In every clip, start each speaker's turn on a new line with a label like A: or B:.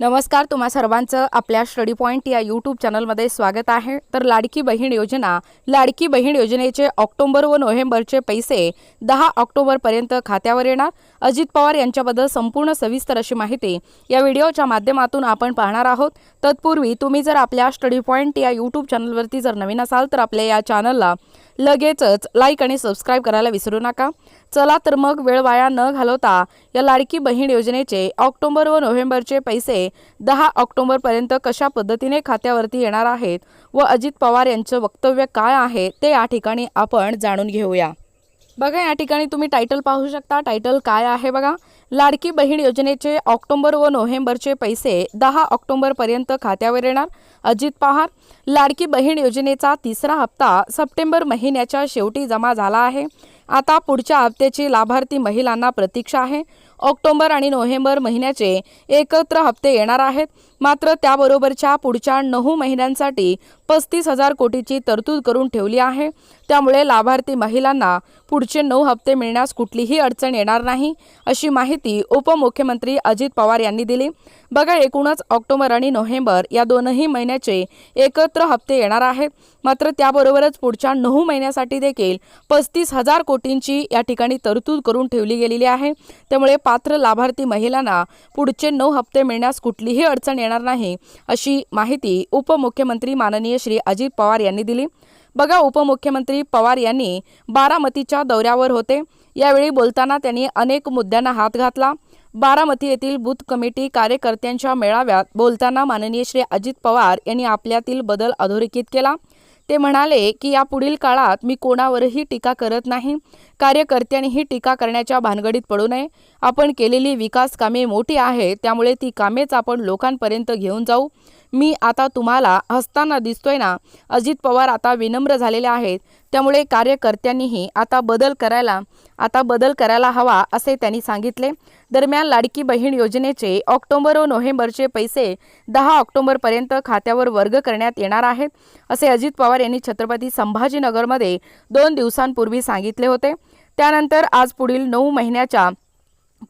A: नमस्कार तुम्हा सर्वांचं आपल्या स्टडी पॉईंट या यूट्यूब चॅनलमध्ये स्वागत आहे. तर लाडकी बहीण योजना लाडकी बहीण योजनेचे ऑक्टोबर व नोव्हेंबरचे पैसे दहा ऑक्टोबरपर्यंत खात्यावर येणार. अजित पवार यांच्याबद्दल संपूर्ण सविस्तर अशी माहिती या व्हिडिओच्या माध्यमातून आपण पाहणार आहोत. तत्पूर्वी तुम्ही जर आपल्या स्टडी पॉईंट या यूट्यूब चॅनलवरती जर नवीन असाल तर आपल्या या चॅनलला लगेचच लाईक आणि सबस्क्राईब करायला विसरू नका. चला तर मग वेळ वाया न घालवता या लाडकी बहीण योजनेचे ऑक्टोबर व नोव्हेंबरचे पैसे दहा ऑक्टोबरपर्यंत कशा पद्धतीने खात्यावरती येणार आहेत व अजित पवार यांचं वक्तव्य काय आहे ते या ठिकाणी आपण जाणून घेऊया. बघा या ठिकाणी तुम्ही टायटल पाहू शकता. टायटल काय आहे बघा? लाडकी बहीण योजनेचे ऑक्टोबर व नोव्हेंबरचे पैसे दहा ऑक्टोबरपर्यंत खात्यावर येणार. अजित पहार लाडकी बहीण योजनेचा तिसरा हप्ता सप्टेंबर महिन्याच्या शेवटी जमा झाला आहे. आता पुढच्या हप्त्याची लाभार्थी महिलांना प्रतीक्षा आहे. ऑक्टोबर आणि नोव्हेंबर महिन्याचे एकत्र हप्ते येणार आहेत. मात्र त्याबरोबरच्या पुढच्या नऊ महिन्यांसाठी पस्तीस हजार कोटीची तरतूद करून ठेवली आहे. त्यामुळे लाभार्थी महिलांना पुढचे नऊ हप्ते मिळण्यास कुठलीही अडचण येणार नाही अशी माहिती उपमुख्यमंत्री अजित पवार यांनी दिली. बघा एकूणच ऑक्टोबर आणि नोव्हेंबर या दोनही महिन्याचे एकत्र हप्ते येणार आहेत मात्र त्याबरोबरच पुढच्या नऊ महिन्यासाठी देखील पस्तीस हजार कोटींची या ठिकाणी तरतूद करून ठेवली गेलेली आहे. त्यामुळे पात्र लाभार्थी महिलांना पुढचे नऊ हप्ते मिळण्यास कुठलीही अडचण येणार नाही अशी माहिती उपमुख्यमंत्री माननीय श्री अजित पवार यांनी दिली. बघा उपमुख्यमंत्री पवार यांनी बारामतीच्या दौऱ्यावर होते. यावेळी बोलताना त्यांनी अनेक मुद्द्यांना हात घातला. बारामती येथील बूथ कमिटी कार्यकर्त्यांच्या मेळाव्यात बोलताना माननीय श्री अजित पवार यांनी आपल्यातील बदल अधोरेखित केला. ते म्हणाले की या पुढील काळात मी कोणावरही टीका करत नाही. कार्यकर्त्यांनीही टीका करण्याच्या भानगडीत पडू नये. आपण केलेली विकास कामे मोठी आहेत. त्यामुळे ती कामेच आपण लोकांपर्यंत घेऊन जाऊ. मी आता तुम्हाला हसताना दिसतोय ना अजित पवार आता विनम्र झालेले आहेत. त्यामुळे कार्यकर्त्यांनीही आता बदल करायला आता बदल करायला हवा असे त्यांनी सांगितले. दरम्यान लाडकी बहीण योजनेचे ऑक्टोबर व नोव्हेंबरचे पैसे दहा ऑक्टोबरपर्यंत खात्यावर वर्ग करण्यात येणार आहेत असे अजित पवार यांनी छत्रपती संभाजीनगरमध्ये दोन दिवसांपूर्वी सांगितले होते. त्यानंतर आज पुढील नऊ महिन्याच्या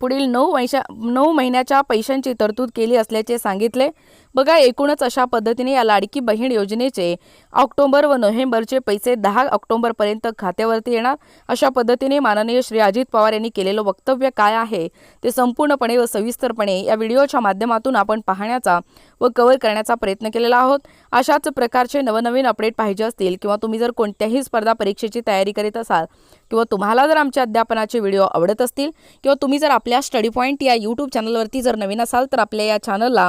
A: पुढील नऊ वैशा नऊ महिन्याच्या पैशांची तरतूद केली असल्याचे सांगितले. बघा एकूणच अशा पद्धतीने या लाडकी बहीण योजनेचे ऑक्टोबर व नोव्हेंबरचे पैसे दहा ऑक्टोबरपर्यंत खात्यावरती येणार. अशा पद्धतीने माननीय श्री अजित पवार यांनी केलेलं वक्तव्य काय आहे ते संपूर्णपणे व सविस्तरपणे या व्हिडिओच्या माध्यमातून आपण पाहण्याचा व कव्हर करण्याचा प्रयत्न केलेला आहोत. अशाच प्रकारचे नवनवीन अपडेट पाहिजे असतील किंवा तुम्ही जर कोणत्याही स्पर्धा परीक्षेची तयारी करीत असाल किंवा तुम्हाला जर आमच्या अध्यापनाचे व्हिडिओ आवडत असतील किंवा तुम्ही जर आपल्या स्टडी पॉईंट या यूट्यूब चॅनलवरती जर नवीन असाल तर आपल्या या चॅनलला